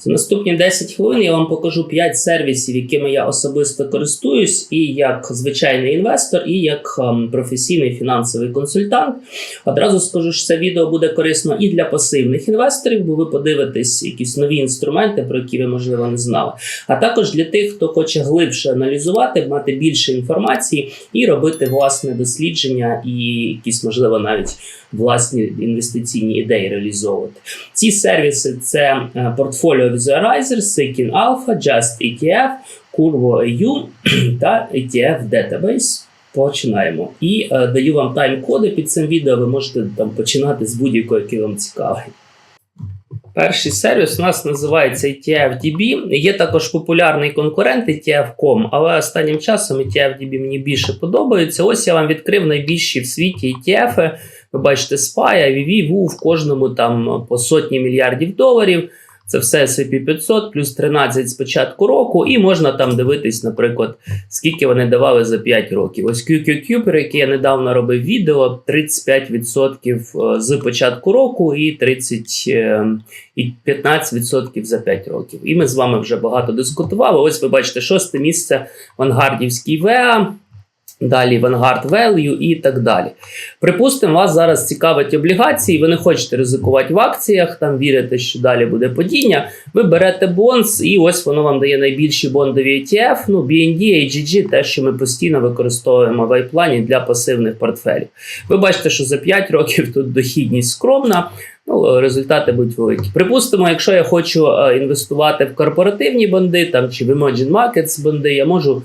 За наступні 10 хвилин я вам покажу 5 сервісів, якими я особисто користуюсь, і як звичайний інвестор, і як ем, професійний фінансовий консультант. Одразу скажу, що це відео буде корисно і для пасивних інвесторів, бо ви подивитесь якісь нові інструменти, про які ви можливо не знали. А також для тих, хто хоче глибше аналізувати, мати більше інформації і робити власне дослідження, і якісь можливо навіть власні інвестиційні ідеї реалізовувати. Ці сервіси це е, Portfolio Visualizer, Seeking Alpha, Just ETF, Curvo EU та ETF Database. Починаємо. І е, даю вам тайм-коди під цим відео. Ви можете там починати з будь-якого, який вам цікавий. Перший сервіс у нас називається ETF-DB. Є також популярний конкурент ETF.com, але останнім часом ETF-DB мені більше подобається. Ось я вам відкрив найбільші в світі ETF. Ви бачите SPY, IVV, WU, в кожному там по сотні мільярдів доларів. Це все S&P 500, плюс 13 з початку року, і можна там дивитись, наприклад, скільки вони давали за 5 років. Ось QQQ, про який я недавно робив відео, 35% з початку року і 30 е, і 15% за 5 років. І ми з вами вже багато дискутували. Ось ви бачите, шосте місце Вангардівський ВЕА. Далі Vanguard Value і так далі. Припустимо, вас зараз цікавить облігації, ви не хочете ризикувати в акціях, там вірите, що далі буде падіння. Ви берете бонс, і ось воно вам дає найбільші бондові ETF, ну BND, AGG, те, що ми постійно використовуємо в айплані для пасивних портфелів. Ви бачите, що за 5 років тут дохідність скромна. Ну, результати будуть великі. Припустимо, якщо я хочу е, інвестувати в корпоративні бонди там чи в Emerging Markets бонди, я можу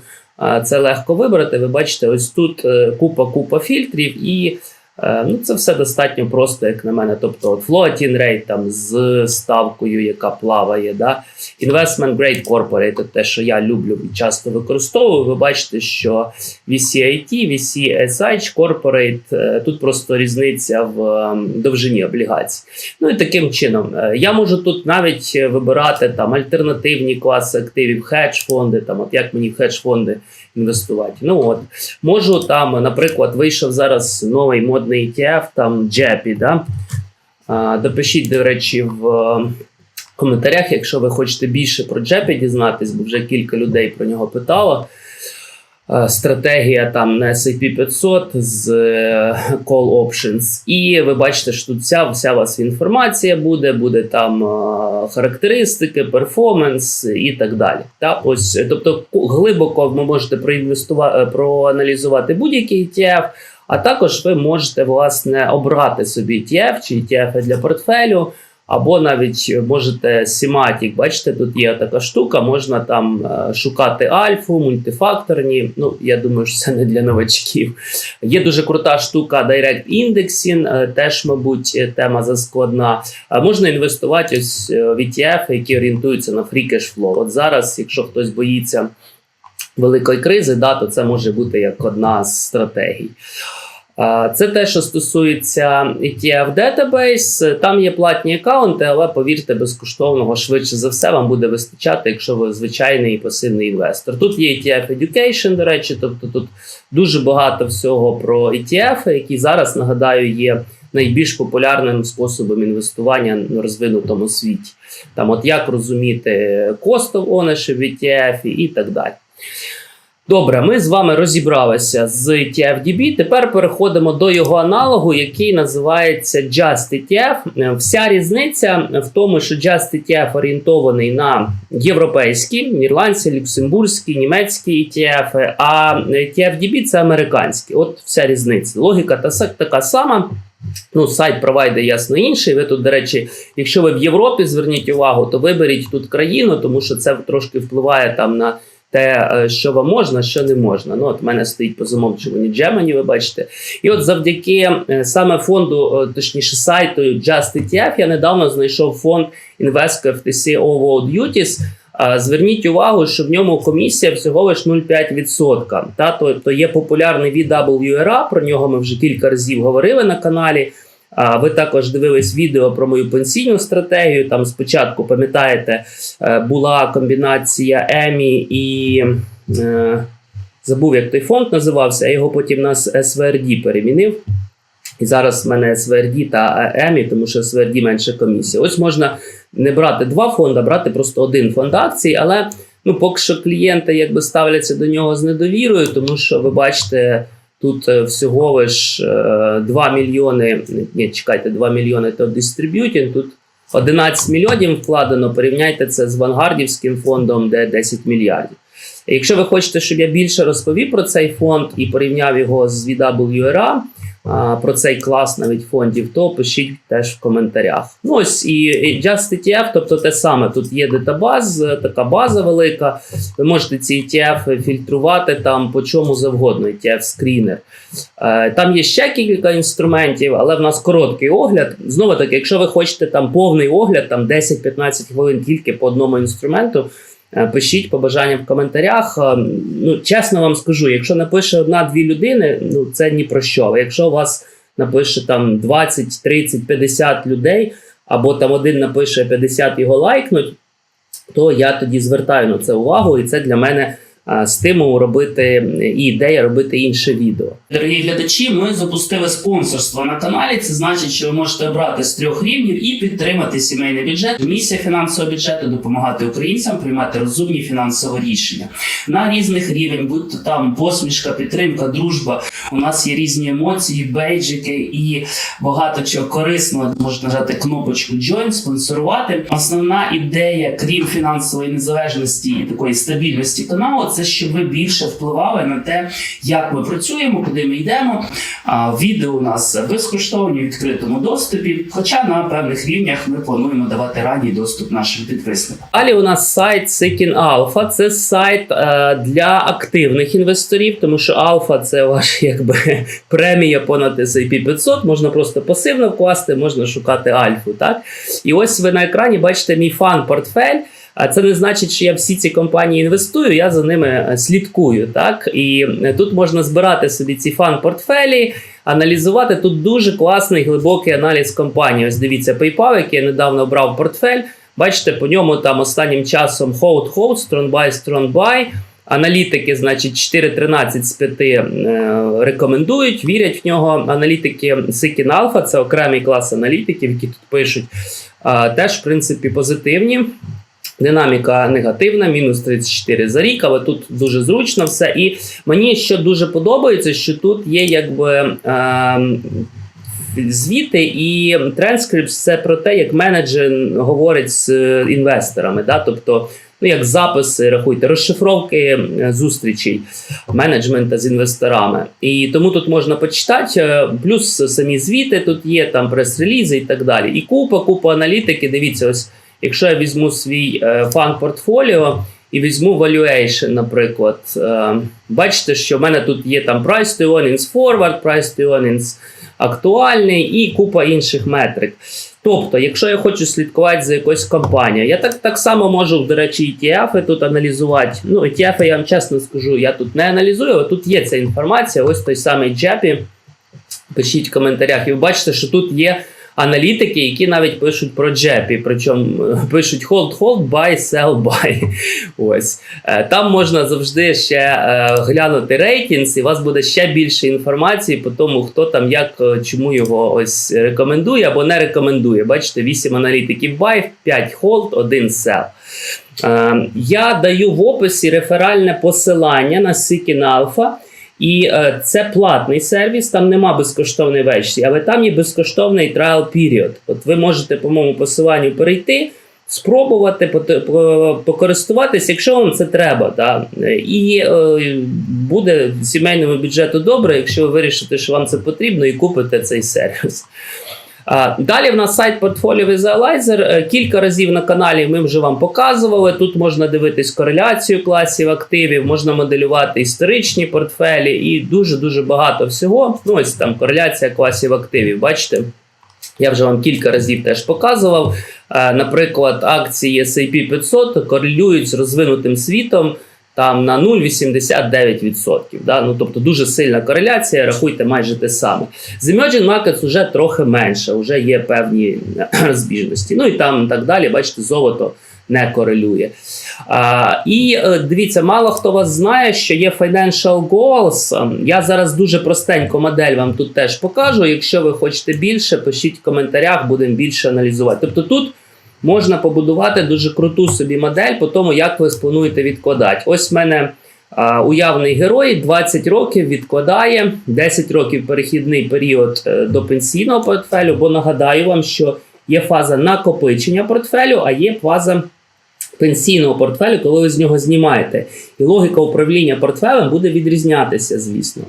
це легко вибрати. Ви бачите, ось тут е, купа-купа фільтрів, і ну, це все достатньо просто, як на мене. Тобто от floating rate там з ставкою, яка плаває. Да? Investment Grade Corporate, те, що я люблю і часто використовую. Ви бачите, що VCIT, VCSH Corporate, е, тут просто різниця в е, довжині облігацій. Ну і таким чином, е, я можу тут навіть вибирати там альтернативні класи активів, хедж-фонди, там, от як мені хедж-фонди інвестувати. Ну от, можу там, наприклад, вийшов зараз новий модний ETF, там Джепі. да? Допишіть, до речі, в е, коментарях, якщо ви хочете більше про Джепі дізнатись, бо вже кілька людей про нього питало. Е, Стратегія там на S&P 500 з е, Call Options. І ви бачите, що тут вся, вся у вас інформація буде, буде там е, характеристики, перформанс і так далі. Та ось, тобто, глибоко ви можете проінвестувати, проаналізувати будь-який ETF, а також ви можете власне обрати собі ETF чи ETF для портфелю. Або навіть можете Semantic, бачите, тут є така штука, можна там е, шукати альфу, мультифакторні. Ну, я думаю, що це не для новачків. Є дуже крута штука Direct Indexing, е, теж, мабуть, е, тема заскладна. Можна інвестувати ось е, в ETF, які орієнтуються на free cash flow. От зараз, якщо хтось боїться великої кризи, да, то це може бути як одна з стратегій. Це те, що стосується ETF Database. Там є платні аккаунти, але повірте, безкоштовного швидше за все вам буде вистачати, якщо ви звичайний і пасивний інвестор. Тут є ETF Education, до речі, тобто тут дуже багато всього про ETF, які зараз нагадаю є найбільш популярним способом інвестування на розвинутому світі. Там, от як розуміти cost of ownership в ETF і так далі. Добре, ми з вами розібралися з ETF-DB. Тепер переходимо до його аналогу, який називається Just ETF. Вся різниця в тому, що Just ETF орієнтований на європейські, ірландські, люксембурзькі, німецькі ETF, а ETF-DB це американські. От вся різниця. Логіка та така сама. Ну, сайт провайдер ясно інший. Ви тут, до речі, якщо ви в Європі зверніть увагу, то виберіть тут країну, тому що це трошки впливає там на те, е, що вам можна, що не можна. Ну, от в мене стоїть по замовчуванню Gemini, ви бачите. І от завдяки е, саме фонду, е, точніше сайту Just ETF, я недавно знайшов фонд Invesco FTC All World Duties. Зверніть увагу, що в ньому комісія всього лиш 0,5%. Та, то є популярний VWRA, про нього ми вже кілька разів говорили на каналі. А ви також дивились відео про мою пенсійну стратегію. Там спочатку, пам'ятаєте, е, була комбінація Емі і е, забув, як той фонд називався, а його потім на СВРД перемінив. І зараз в мене СВРД та ЕМІ, тому що СВРД менше комісія. Ось можна не брати два фонди, а брати просто один фонд акцій, але ну, поки що клієнти якби ставляться до нього з недовірою, тому що ви бачите. Тут е, всього лиш е, 2 мільйони, ні, чекайте, 2 мільйони то дистриб'ютінг, тут 11 мільйонів вкладено. Порівняйте це з Вангардівським фондом, де 10 мільярдів. Якщо ви хочете, щоб я більше розповів про цей фонд і порівняв його з VWRA, про цей клас навіть фондів, то пишіть теж в коментарях. Ну ось і і Just ETF, тобто те саме. Тут є датабаз, е, така база велика. Ви можете ці ETF фільтрувати там по чому завгодно, ETF скрінер. Е, Там є ще кілька інструментів, але в нас короткий огляд. Знову таки, якщо ви хочете там повний огляд, там 10-15 хвилин тільки по одному інструменту. Е, Пишіть побажання в коментарях. Е, Ну, чесно вам скажу, якщо напише одна-дві людини, ну це ні про що. Якщо у вас напише там 20, 30, 50 людей, або там один напише 50 його лайкнуть, то я тоді звертаю на це увагу, і це для мене стимул робити і ідея робити інше відео. Дорогі глядачі, ми запустили спонсорство на каналі. Це значить, що ви можете обрати з трьох рівнів і підтримати сімейний бюджет. Місія фінансового бюджету допомагати українцям приймати розумні фінансові рішення на різних рівень, будь то там посмішка, підтримка, дружба. У нас є різні емоції, бейджики і багато чого корисного. Можна нажати кнопочку Join, спонсорувати. Основна ідея, крім фінансової незалежності і такої стабільності каналу, це щоб ви більше впливали на те, як ми працюємо, куди ми йдемо. А відео у нас безкоштовні в відкритому доступі. Хоча на певних рівнях ми плануємо давати ранній доступ нашим підписникам. Далі у нас сайт Seeking Alpha. Це сайт е, для активних інвесторів, тому що Alpha це ваш якби премія понад S&P 500. Можна просто пасивно вкласти, можна шукати альфу. Так? І ось ви на екрані бачите мій фан-портфель. А це не значить, що я всі ці компанії інвестую, я за ними е, слідкую. Так? І е, тут можна збирати собі ці фан-портфелі, аналізувати. Тут дуже класний глибокий аналіз компанії. Ось дивіться, PayPal, який я недавно брав портфель. Бачите, по ньому там останнім часом hold, hold, strong buy, strong buy. Аналітики, значить, 4.13 з 5 е, рекомендують, вірять в нього. Аналітики Seeking Alpha, це окремий клас аналітиків, які тут пишуть, е, теж, в принципі, позитивні. Динаміка негативна, мінус 34 за рік, але тут дуже зручно все. І мені що дуже подобається, що тут є якби. Е, Звіти і транскрипт це про те, як менеджер говорить з е, інвесторами. Да? Тобто, ну як записи, рахуйте, розшифровки е, зустрічей менеджмента з інвесторами. І тому тут можна почитати, е, плюс самі звіти тут є, там прес-релізи і так далі. І купа, купа аналітики. Дивіться, ось якщо я візьму свій е, фан-портфоліо. І візьму valuation, наприклад. Е, бачите, що в мене тут є там price to earnings forward, price to earnings актуальний і купа інших метрик. Тобто, якщо я хочу слідкувати за якоюсь компанією, я так так само можу, до речі, ETF тут аналізувати. Ну, ETF, я вам чесно скажу, я тут не аналізую, але тут є ця інформація. Ось той самий Джепі. Пишіть в коментарях, і ви бачите, що тут є аналітики, які навіть пишуть про Джепі. Причому е, пишуть hold, hold, buy, sell, buy. Ось Е, там можна завжди ще е, глянути рейтинг, і у вас буде ще більше інформації по тому, хто там як чому його ось рекомендує або не рекомендує. Бачите, 8 аналітиків buy, 5 hold, 1 sell. Я даю в описі реферальне посилання на Seeking Alpha. І е, це платний сервіс, там нема безкоштовної версії, але там є безкоштовний trial period. От ви можете по моєму посиланню перейти, спробувати поте- покористуватись, якщо вам це треба. Да? І е, буде сімейному бюджету добре, якщо ви вирішите, що вам це потрібно, і купите цей сервіс. Далі в нас сайт Portfolio Visualizer. Е, Кілька разів на каналі ми вже вам показували. Тут можна дивитись кореляцію класів активів, можна моделювати історичні портфелі і дуже-дуже багато всього. Ну, ось там кореляція класів активів. Бачите? Я вже вам кілька разів теж показував. Е, Наприклад, акції S&P 500 корелюють з розвинутим світом там на 0,89%. Да? Ну, тобто дуже сильна кореляція, рахуйте майже те саме. З Emerging Markets вже трохи менше, вже є певні е, розбіжності. Ну і там так далі, бачите, золото не корелює. А, і е, дивіться, мало хто вас знає, що є Financial Goals. Я зараз дуже простенько модель вам тут теж покажу. Якщо ви хочете більше, пишіть в коментарях, будемо більше аналізувати. Тобто тут можна побудувати дуже круту собі модель по тому, як ви сплануєте відкладати. Ось в мене а, уявний герой 20 років відкладає, 10 років перехідний період е, до пенсійного портфелю, бо нагадаю вам, що є фаза накопичення портфелю, а є фаза пенсійного портфелю, коли ви з нього знімаєте. І логіка управління портфелем буде відрізнятися, звісно.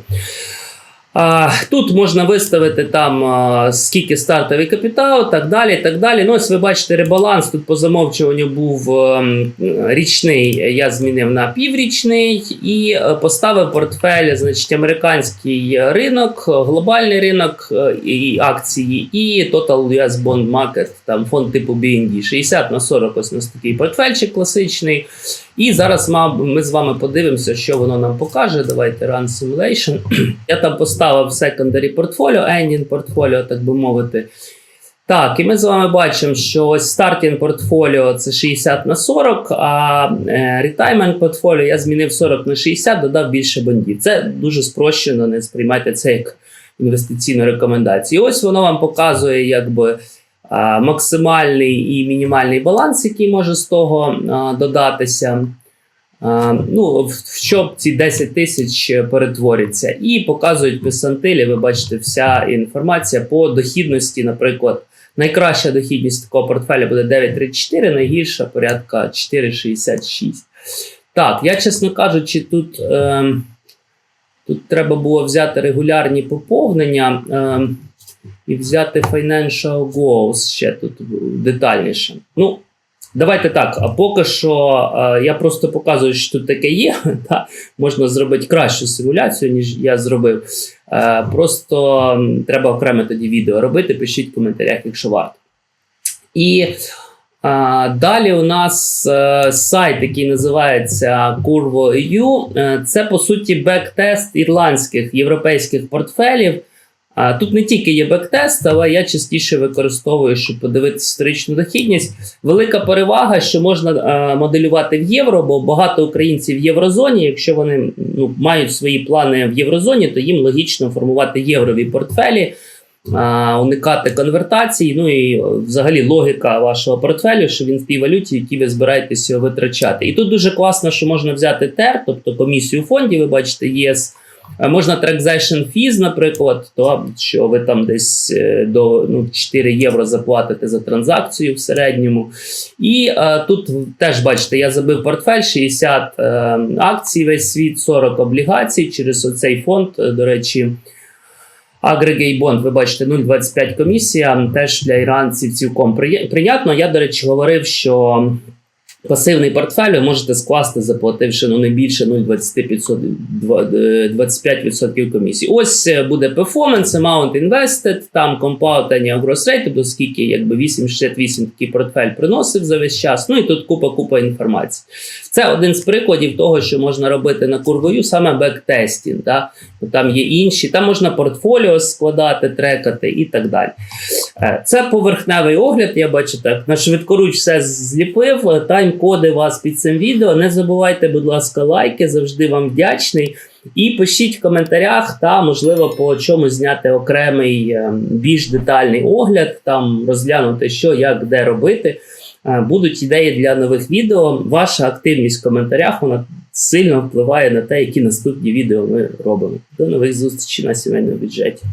Тут можна виставити там скільки стартовий капітал, так далі. так далі. Ну, ось ви бачите ребаланс. Тут по замовчуванню був ем, річний, я змінив на піврічний і е, поставив портфель, значить, американський ринок, глобальний ринок е, і акції, і Total US Bond Market, там фонд типу BND. 60 на 40 ось у нас такий портфельчик класичний. І зараз ми з вами подивимося, що воно нам покаже. Давайте Run Simulation. Я там поставив secondary portfolio, ending portfolio, так би мовити. Так, і ми з вами бачимо, що ось starting портфоліо це 60 на 40, а е, retirement портфоліо я змінив 40 на 60, додав більше бондів. Це дуже спрощено, не сприймайте це як інвестиційну рекомендацію. І ось воно вам показує, якби. А, Максимальний і мінімальний баланс, який може з того додатися. Ну, в що ці 10 тисяч перетворяться. І показують писантилі. Ви бачите, вся інформація по дохідності, наприклад, найкраща дохідність такого портфеля буде 9,34, найгірша порядка 4,66. Так, я, чесно кажучи, тут, ем, тут треба було взяти регулярні поповнення ем, і взяти Financial Goals ще тут детальніше. Ну, Давайте так. А поки що е, я просто показую, що тут таке є. Та, можна зробити кращу симуляцію, ніж я зробив. Е, просто треба окремо тоді відео робити. Пишіть в коментарях, якщо варто. І е, далі у нас е, сайт, який називається Curvo.eu. Е, Це по суті бектест ірландських європейських портфелів. А тут не тільки є бектест, але я частіше використовую, щоб подивитися історичну дохідність. Велика перевага, що можна е, моделювати в євро, бо багато українців в єврозоні. Якщо вони ну, мають свої плани в єврозоні, то їм логічно формувати єврові портфелі, е, уникати конвертації. Ну і е, взагалі логіка вашого портфелю, що він в тій валюті, які ви збираєтесь його витрачати. І тут дуже класно, що можна взяти ТЕР, тобто комісію фондів, ви бачите, ЄС. Можна transaction fees, наприклад, то що ви там десь е, до ну, 4 євро заплатите за транзакцію в середньому. І е, тут теж бачите, я забив портфель 60 е, акцій, весь світ, 40 облігацій через оцей фонд. До речі, Aggregate Bond, ви бачите, 0,25 комісія. Теж для іранців цілком прийнятно. Я, до речі, говорив, що пасивний портфель ви можете скласти, заплативши ну, не більше 0,25% комісії. Ось е, буде performance, amount invested, там compound annual growth rate, тобто скільки якби 8,68 такий портфель приносив за весь час. Ну і тут купа-купа інформації. Це один з прикладів того, що можна робити на курвою, саме бектестінг. Да? Там є інші, там можна портфоліо складати, трекати і так далі. Е, Це поверхневий огляд. Я бачу так. На швидкоруч все зліпив. У вас під цим відео. Не забувайте, будь ласка, лайки, завжди вам вдячний. І пишіть в коментарях, та можливо по чомусь зняти окремий е, більш детальний огляд, там розглянути, що, як, де робити. Е, Будуть ідеї для нових відео. Ваша активність в коментарях вона сильно впливає на те, які наступні відео ми робимо. До нових зустрічей на сімейному бюджеті.